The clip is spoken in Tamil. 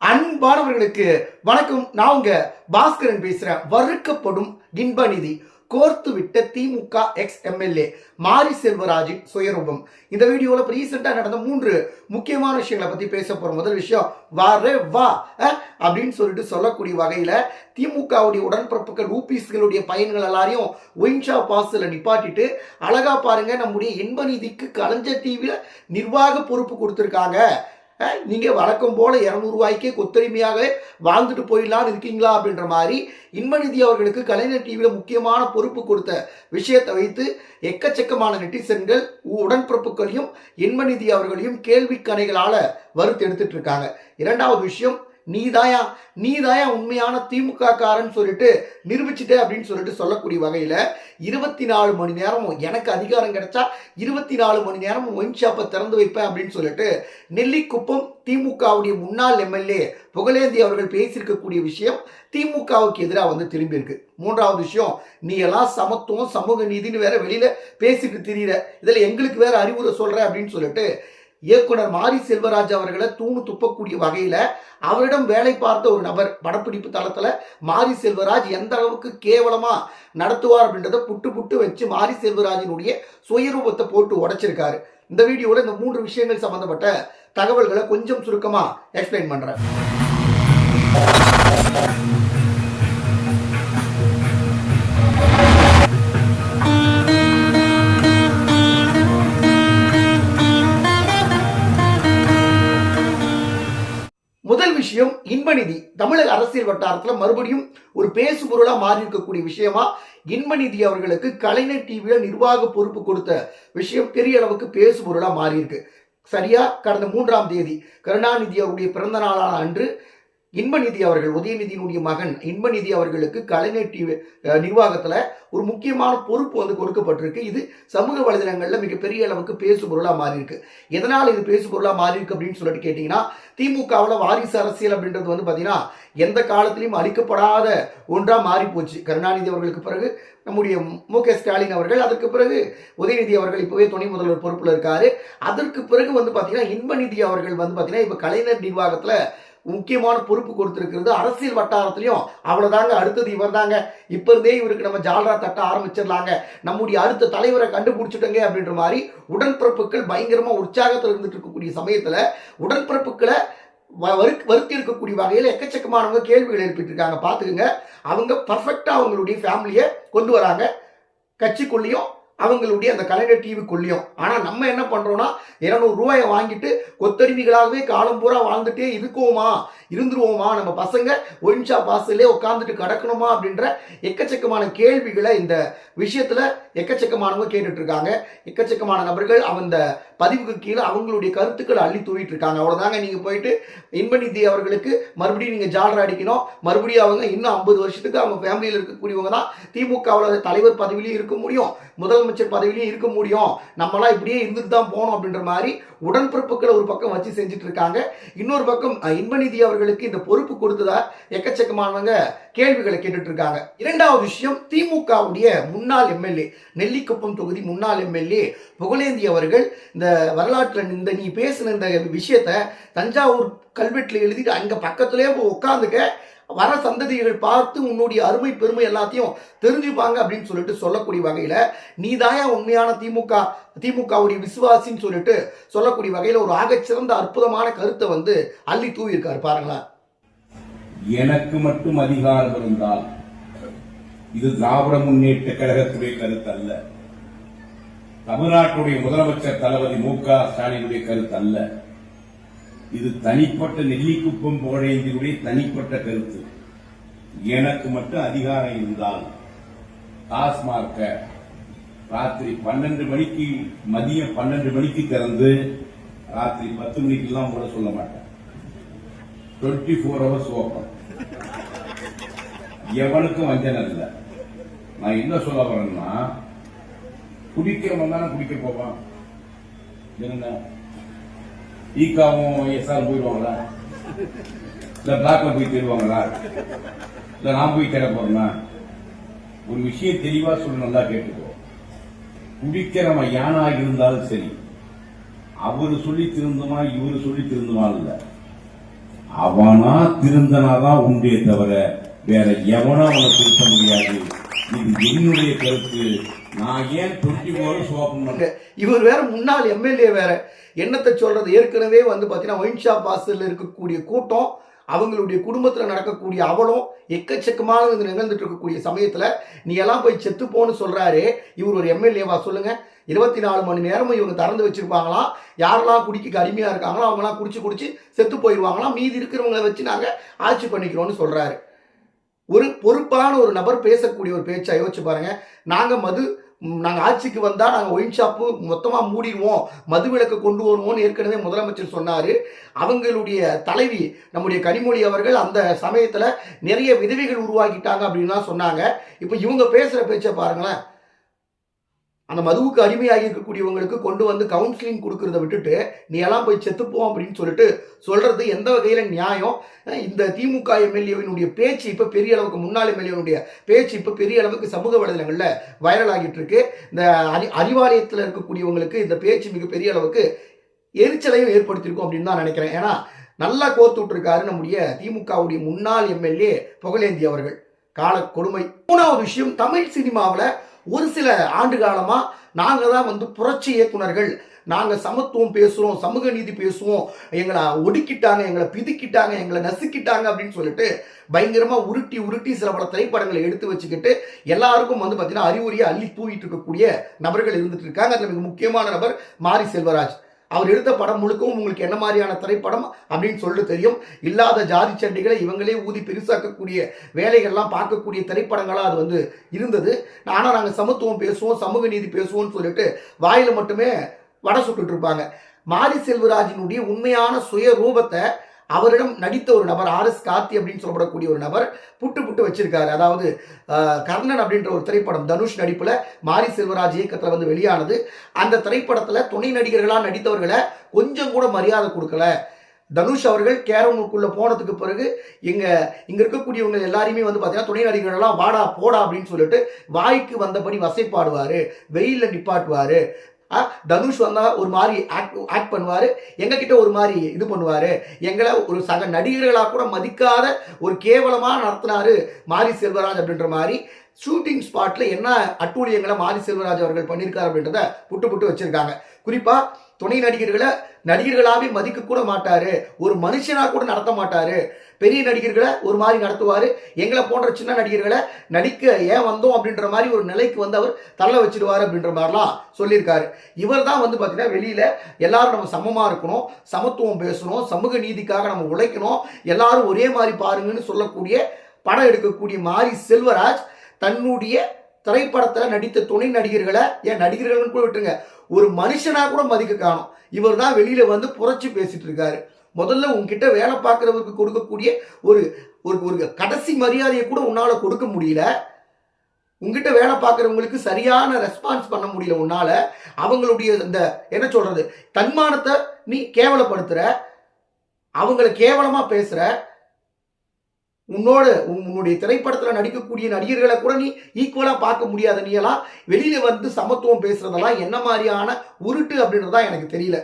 அன்பானவர்களுக்கு வணக்கம். நான் உங்க பாஸ்கரன் பேசுறேன். வறுக்கப்படும் இன்ப நிதி கோர்த்து விட்ட திமுக எக்ஸ் எம்எல்ஏ மாரி செல்வராஜின் சுயரூபம். இந்த வீடியோல இப்போ ரீசெண்டா நடந்த மூன்று முக்கியமான விஷயங்களை பத்தி பேச போறோம் முதல் விஷயம் வாரே வா அப்படின்னு சொல்லிட்டு சொல்லக்கூடிய வகையில திமுகவுடைய உடன்பிறப்புகள் ஊபிஸ்களுடைய பயன்கள் எல்லாரையும் ஒயின்ஷா பாஸ்ல நிப்பாட்டிட்டு அழகா பாருங்க நம்முடைய இன்ப நிதிக்கு கலைஞர் டிவியில நிர்வாக பொறுப்பு கொடுத்துருக்காங்க. நீங்கள் வழக்கம் போல் இரநூறுவாய்க்கே கொத்தரிமையாகவே வாழ்ந்துட்டு போயிடலாம்னு இருக்கீங்களா அப்படின்ற மாதிரி இன்பநிதி அவர்களுக்கு கலைஞர் டிவியில் முக்கியமான பொறுப்பு கொடுத்த விஷயத்தை வைத்து எக்கச்சக்கமான நெட்டிசன்கள் உடன்பிறப்புகளையும் இன்பநிதி அவர்களையும் கேள்வி வறுத்து எடுத்துட்டு இருக்காங்க. இரண்டாவது விஷயம் நீதாயா நீதாயா உண்மையான திமுக காரன் சொல்லிட்டு நிரூபிச்சுட்டே அப்படின்னு சொல்லிட்டு சொல்லக்கூடிய வகையில் இருபத்தி நாலு மணி நேரமும் எனக்கு அதிகாரம் கிடைச்சா இருபத்தி நாலு மணி நேரமும் ஒயின் ஷாப்பை திறந்து வைப்பேன் அப்படின்னு சொல்லிட்டு நெல்லிக்குப்பம் திமுகவுடைய முன்னாள் எம்எல்ஏ புகழேந்தி அவர்கள் பேசியிருக்கக்கூடிய விஷயம் திமுகவுக்கு எதிராக வந்து திரும்பி இருக்கு. மூன்றாவது விஷயம் நீ எல்லாம் சமத்துவம் சமூக நீதினு வேற வெளியில பேசிட்டு திரியிற. இதில் எங்களுக்கு வேற அறிவுரை சொல்ற அப்படின்னு சொல்லிட்டு இயக்குனர் மாரி செல்வராஜ் அவர்களை தூணு துப்பக்கூடிய வகையில் அவரிடம் வேலை பார்த்த ஒரு நபர். படப்பிடிப்பு தளத்தில் மாரி செல்வராஜ் எந்த அளவுக்கு கேவலமாக நடத்துவார் அப்படின்றத புட்டு புட்டு வச்சு மாரி செல்வராஜினுடைய சுயரூபத்தை போட்டு உடைச்சிருக்காரு. இந்த வீடியோவில் இந்த மூன்று விஷயங்கள் சம்பந்தப்பட்ட தகவல்களை கொஞ்சம் சுருக்கமாக எக்ஸ்பிளைன் பண்ணுறேன் இன்பநிதி. தமிழக அரசியல் வட்டாரத்தில் மறுபடியும் ஒரு பேசு பொருளா மாறி இருக்கக்கூடிய விஷயமா இன்பநிதி அவர்களுக்கு கலைஞர் டிவியில் நிர்வாக பொறுப்பு கொடுத்த விஷயம் பெரிய அளவுக்கு பேசு பொருளா மாறி இருக்கு சரியா? கடந்த மூன்றாம் தேதி கருணாநிதி அவருடைய பிறந்த நாளான அன்று இன்பநிதி அவர்கள் உதயநிதியினுடைய மகன் இன்பநிதி அவர்களுக்கு கலைஞர் டிவி நிர்வாகத்தில் ஒரு முக்கியமான பொறுப்பு வந்து கொடுக்கப்பட்டிருக்கு. இது சமூக வலைதளங்களில் மிகப்பெரிய அளவுக்கு பேசு பொருளாக மாறி இருக்கு எதனால் இது பேசு பொருளாக மாறி இருக்கு அப்படின்னு சொல்லிட்டு கேட்டிங்கன்னா திமுகவில் வாரிசு அரசியல் அப்படின்றது வந்து பார்த்தீங்கன்னா எந்த காலத்திலையும் அளிக்கப்படாத ஒன்றாக மாறி போச்சு கருணாநிதி அவர்களுக்கு பிறகு நம்முடைய மு க ஸ்டாலின் அவர்கள் அதற்கு பிறகு உதயநிதி அவர்கள் இப்போவே துணை முதல்வர் பொறுப்பில் இருக்காரு. அதற்கு பிறகு வந்து பார்த்தீங்கன்னா இன்பநிதி அவர்கள் வந்து பார்த்தீங்கன்னா இப்போ கலைஞர் நிர்வாகத்தில் முக்கியமான பொறுப்பு கொடுத்துருக்கிறது அரசியல் வட்டாரத்திலையும். அவ்வளோதாங்க அடுத்தது இவர் தாங்க இப்போ இருந்தே இவருக்கு நம்ம ஜாலரா தட்ட ஆரம்பிச்சிடலாங்க. நம்முடைய அடுத்த தலைவரை கண்டுபிடிச்சிட்டோங்க அப்படின்ற மாதிரி உடன்பிறப்புகள் பயங்கரமாக உற்சாகத்தில் இருந்துட்டு இருக்கக்கூடிய சமயத்தில் உடன்பிறப்புகளை வ- வருத்தி இருக்கக்கூடிய வகையில் எக்கச்சக்கமானவங்க கேள்விகள் எழுப்பிட்டு இருக்காங்க பார்த்துக்குங்க. அவங்க பர்ஃபெக்டாக அவங்களுடைய ஃபேமிலியை கொண்டு வராங்க. கட்சிக்குள்ளேயும் அவங்களுடைய அந்த கலைஞர் டிவிக்குள்ளேயும் ஆனால் நம்ம என்ன பண்ணுறோன்னா இரநூறு ரூபாயை வாங்கிட்டு கொத்தடிமைகளாகவே காலம் பூரா வாழ்ந்துட்டே இருக்கோமா இருந்துருவோமா? நம்ம பசங்க ஒயின்ஷா பாசலே உட்காந்துட்டு கிடக்கணுமா? அப்படின்ற எக்கச்சக்கமான கேள்விகளை இந்த விஷயத்தில் எக்கச்சக்கமானவங்க கேட்டுட்டு இருக்காங்க எக்கச்சக்கமான நபர்கள் அந்த பதிவுக்கு கீழே அவங்களுடைய கருத்துக்களை அள்ளி தூவிட்டு இருக்காங்க அவ்வளோதாங்க நீங்கள் போயிட்டு இன்பநிதி அவர்களுக்கு மறுபடியும் நீங்கள் ஜாலரை அடிக்கணும். மறுபடியும் அவங்க இன்னும் ஐம்பது வருஷத்துக்கு அவங்க ஃபேமிலியில் இருக்கக்கூடியவங்க தான். திமுகவில் தலைவர் பதவியிலையும் இருக்க முடியும். முதல் முதலமைச்சர் பதவியிலையும் இருக்க முடியும். நம்மளாம் இப்படியே இருந்துட்டு தான் போகணும் அப்படின்ற மாதிரி உடன்பிறப்புகளை ஒரு பக்கம் வச்சு செஞ்சுட்டு இருக்காங்க. இன்னொரு பக்கம் இன்பநிதி அவர்களுக்கு இந்த பொறுப்பு கொடுத்ததா எக்கச்சக்கமானவங்க கேள்விகளை கேட்டுட்டு இருக்காங்க. இரண்டாவது விஷயம் திமுகவுடைய முன்னாள் எம்எல்ஏ நெல்லிக்குப்பம் தொகுதி முன்னாள் எம்எல்ஏ புகழேந்தி அவர்கள் இந்த வரலாற்றில் இந்த நீ பேசின இந்த விஷயத்த தஞ்சாவூர் கல்வெட்டில் எழுதிட்டு அங்கே பக்கத்துலேயே போய் உட்காந்துக்க வர சந்ததிகள் பார்த்து உன்னுடைய அருமை பெருமை எல்லாத்தையும் தெரிஞ்சுப்பாங்க அப்படின்னு சொல்லிட்டு சொல்லக்கூடிய வகையில் நீதாயா உண்மையான திமுக திமுகவுடைய விசுவாசின்னு சொல்லிட்டு சொல்லக்கூடிய வகையில் ஒரு ஆகச்சிறந்த அற்புதமான கருத்தை வந்து அள்ளி தூவியிருக்காரு பாருங்களேன் எனக்கு மட்டும் அதிகாரம் இருந்தால் இது திராவிட முன்னேற்ற கழகத்துடைய கருத்து அல்ல. தமிழ்நாட்டுடைய முதலமைச்சர் தளபதி மு க ஸ்டாலினுடைய கருத்து அல்ல. இது தனிப்பட்ட நெல்லிக்குப்பம் புகழேந்தியுடைய தனிப்பட்ட கருத்து. எனக்கு மட்டும் அதிகாரம் இருந்தால் டாஸ்மார்க்க ராத்திரி பன்னெண்டு மணிக்கு மதியம் பன்னெண்டு மணிக்கு திறந்து ராத்திரி பத்து மணிக்கெல்லாம் கூட சொல்ல மாட்டேன். டுவெண்ட்டி ஃபோர் ஹவர்ஸ் ஓப்பன் எவனுக்கும் வஞ்சனை இல்லை. நான் என்ன சொல்ல வரேன்னா குடிக்கிறவன் தானே குடிக்க போவான். என்ன ஈக்காவும் எஸ்ஆர் போயிடுவாங்களா? இல்ல பிளாக்ல போய் தேடுவாங்களா? இல்ல நான் போய் தேட போறேன்னா ஒரு விஷயம் தெளிவா சொல்லி நல்லா கேட்டுக்கோ. குடிக்கிறவன் யானா இருந்தாலும் சரி அவரு சொல்லி திருந்தமா இவரு சொல்லி திருந்தமா இல்ல. அவனா திருந்தனாதான் உண்டே தவிர வேற எவனா அவனை திருத்த முடியாது. இது என்னுடைய கருத்து. நான் ஏன் டுவெண்ட்டி ஃபோர் இவர் வேற முன்னாள் எம்எல்ஏ வேற. என்னத்தை சொல்றது? ஏற்கனவே வந்து பார்த்தீங்கன்னா ஒயின் ஷாப் வாசல்ல இருக்கக்கூடிய கூட்டம் அவங்களுடைய குடும்பத்தில் நடக்கக்கூடிய அவலம் எக்கச்சக்கமான இது நிகழ்ந்துட்டு இருக்கக்கூடிய சமயத்தில் நீ எல்லாம் போய் செத்துப்போன்னு சொல்கிறாரு இவர் ஒரு எம்எல்ஏவா சொல்லுங்கள் இருபத்தி நாலு மணி நேரமும் இவங்க திறந்து வச்சிருப்பாங்களாம் யாரெல்லாம் குடிக்க அடிமையா இருக்காங்களோ அவங்களாம் குடிச்சு குடிச்சு செத்து போயிடுவாங்களாம் மீதி இருக்கிறவங்கள வச்சு நாங்கள் ஆட்சி பண்ணிக்கிறோம்னு சொல்கிறாரு ஒரு பொறுப்பான ஒரு நபர் பேசக்கூடிய ஒரு பேச்சை யோசிச்சு பாருங்கள் நாங்கள் மது நாங்கள் ஆட்சிக்கு வந்தால் நாங்கள் ஒயின் ஷாப்பு மொத்தமாக மூடிடுவோம் மதுவிலக்கு கொண்டு வருவோம்னு ஏற்கனவே முதலமைச்சர் சொன்னார். அவங்களுடைய தலைவி நம்முடைய கனிமொழி அவர்கள் அந்த சமயத்தில் நிறைய விதவைகள் உருவாக்கிட்டாங்க அப்படின்லாம் சொன்னாங்க. இப்போ இவங்க பேசுகிற பேச்சை பாருங்களேன். அந்த மதுவுக்கு அடிமையாகி இருக்கக்கூடியவங்களுக்கு கொண்டு வந்து கவுன்சிலிங் கொடுக்கறத விட்டுட்டு நீ எல்லாம் போய் செத்துப்போம் அப்படின்னு சொல்லிட்டு சொல்றது எந்த வகையில நியாயம்? இந்த திமுக எம்எல்ஏவினுடைய பேச்சு இப்ப பெரிய அளவுக்கு முன்னாள் எம்எல்ஏனுடைய பேச்சு இப்ப பெரிய அளவுக்கு சமூக வலைதளங்கள்ல வைரல் ஆகிட்டு இருக்கு. இந்த அறி அறிவாலயத்தில் இருக்கக்கூடியவங்களுக்கு இந்த பேச்சு மிக பெரிய அளவுக்கு எரிச்சலையும் ஏற்படுத்தியிருக்கும் அப்படின்னு தான் நினைக்கிறேன். ஏன்னா நல்லா கோர்த்து விட்டுருக்காரு நம்முடைய திமுகவுடைய முன்னாள் எம்எல்ஏ புகழேந்தி அவர்கள். கால கொடுமை. மூணாவது விஷயம் தமிழ் சினிமாவில் ஒரு சில ஆண்டு காலமாக நாங்கள் தான் வந்து புரட்சி இயக்குனர்கள் நாங்கள் சமத்துவம் பேசுகிறோம் சமூக நீதி பேசுவோம். எங்களை ஒடுக்கிட்டாங்க எங்களை பிதுக்கிட்டாங்க எங்களை நசுக்கிட்டாங்க அப்படின்னு சொல்லிட்டு பயங்கரமாக உருட்டி உருட்டி சில பல திரைப்படங்களை எடுத்து வச்சுக்கிட்டு எல்லாருக்கும் வந்து பார்த்தீங்கன்னா அறிவுரையை அள்ளி தூவிட்டு இருக்கக்கூடிய நபர்கள் இருந்துட்டு இருக்காங்க. அதில் மிக முக்கியமான நபர் மாரி செல்வராஜ். அவர் எடுத்த படம் முழுக்கவும் உங்களுக்கு என்ன மாதிரியான திரைப்படம் அப்படின்னு சொல்லிட்டு தெரியும். இல்லாத ஜாதி சண்டைகளை இவங்களே ஊதி பெருசாக்கக்கூடிய வேலைகள்லாம் பார்க்கக்கூடிய திரைப்படங்களாக அது வந்து இருந்தது. ஆனால் நாங்கள் சமத்துவம் பேசுவோம் சமூக நீதி பேசுவோம்னு சொல்லிட்டு வாயில் மட்டுமே வடை சுட்டுட்டு இருப்பாங்க. மாரி செல்வராஜினுடைய உண்மையான சுய ரூபத்தை அவரிடம் நடித்த ஒரு நபர் ஆர் எஸ் கார்த்தி அப்படின்னு சொல்லப்படக்கூடிய ஒரு நபர் புட்டு புட்டு வச்சிருக்காரு. அதாவது கர்ணன் அப்படின்ற ஒரு திரைப்படம் தனுஷ் நடிப்பில் மாரி செல்வராஜ் இயக்கத்தில் வந்து வெளியானது. அந்த திரைப்படத்தில் துணை நடிகர்களாக நடித்தவர்களை கொஞ்சம் கூட மரியாதை கொடுக்கல. தனுஷ் அவர்கள் கேரமுக்குள்ளே போனதுக்கு பிறகு இங்கே இங்கே இருக்கக்கூடியவங்க எல்லாரையுமே வந்து பார்த்தீங்கன்னா துணை நடிகர்கள்லாம் வாடா போடா அப்படின்னு சொல்லிட்டு வாய்க்கு வந்தபடி வசைப்பாடுவார். வெயிலில் நிப்பாட்டுவார். தனுஷ் வந்தால் ஒரு மாதிரி ஆக்ட் ஆக்ட் பண்ணுவார். எங்ககிட்ட ஒரு மாதிரி இது பண்ணுவார். எங்களை ஒரு சக நடிகர்களாக கூட மதிக்காத ஒரு கேவலமாக நடத்தினாரு மாரி செல்வராஜ் அப்படின்ற மாதிரி. ஷூட்டிங் ஸ்பாட்டில் என்ன அட்டூழியங்களை மாரி செல்வராஜ் அவர்கள் பண்ணியிருக்காரு அப்படின்றத புட்டு புட்டு வச்சுருக்காங்க. குறிப்பாக துணை நடிகர்களை நடிகர்களாகவே மதிக்க கூட மாட்டார். ஒரு மனுஷனாக கூட நடத்த மாட்டார். பெரிய நடிகர்களை ஒரு மாதிரி நடத்துவார். எங்களை போன்ற சின்ன நடிகர்களை நடிக்க ஏன் வந்தோம் அப்படின்ற மாதிரி ஒரு நிலைக்கு வந்து அவர் தள்ள வச்சிருவார் அப்படின்ற மாதிரிலாம் சொல்லியிருக்காரு. இவர் தான் வந்து பார்த்தீங்கன்னா வெளியில் எல்லாரும் நம்ம சமமாக இருக்கணும் சமத்துவம் பேசணும் சமூக நீதிக்காக நம்ம உழைக்கணும் எல்லாரும் ஒரே மாதிரி பாருங்கன்னு சொல்லக்கூடிய படம் எடுக்கக்கூடிய மாரி செல்வராஜ் தன்னுடைய திரைப்படத்தில் நடித்த துணை நடிகர்களை ஏன் நடிகர்கள்னு கூட விட்டுருங்க ஒரு மனுஷனா கூட மதிக்க காணும். இவர் தான் வெளியில் வந்து புரட்சி பேசிட்டு இருக்காரு. முதல்ல உங்ககிட்ட வேலை பார்க்குறவருக்கு கொடுக்கக்கூடிய ஒரு ஒரு ஒரு கடைசி மரியாதையை கூட உன்னால் கொடுக்க முடியல. உங்ககிட்ட வேலை பார்க்குறவங்களுக்கு சரியான ரெஸ்பான்ஸ் பண்ண முடியல உன்னால். அவங்களுடைய இந்த என்ன சொல்கிறது தன்மானத்தை நீ கேவலப்படுத்துற. அவங்கள கேவலமாக பேசுகிற உன்னோட உன்னுடைய திரைப்படத்தில் நடிக்கக்கூடிய நடிகர்களை கூட நீ ஈக்குவலாக பார்க்க முடியாத நீ எல்லாம் வெளியில் வந்து சமத்துவம் பேசுகிறதெல்லாம் என்ன மாதிரியான உருட்டு அப்படின்றதா எனக்கு தெரியல.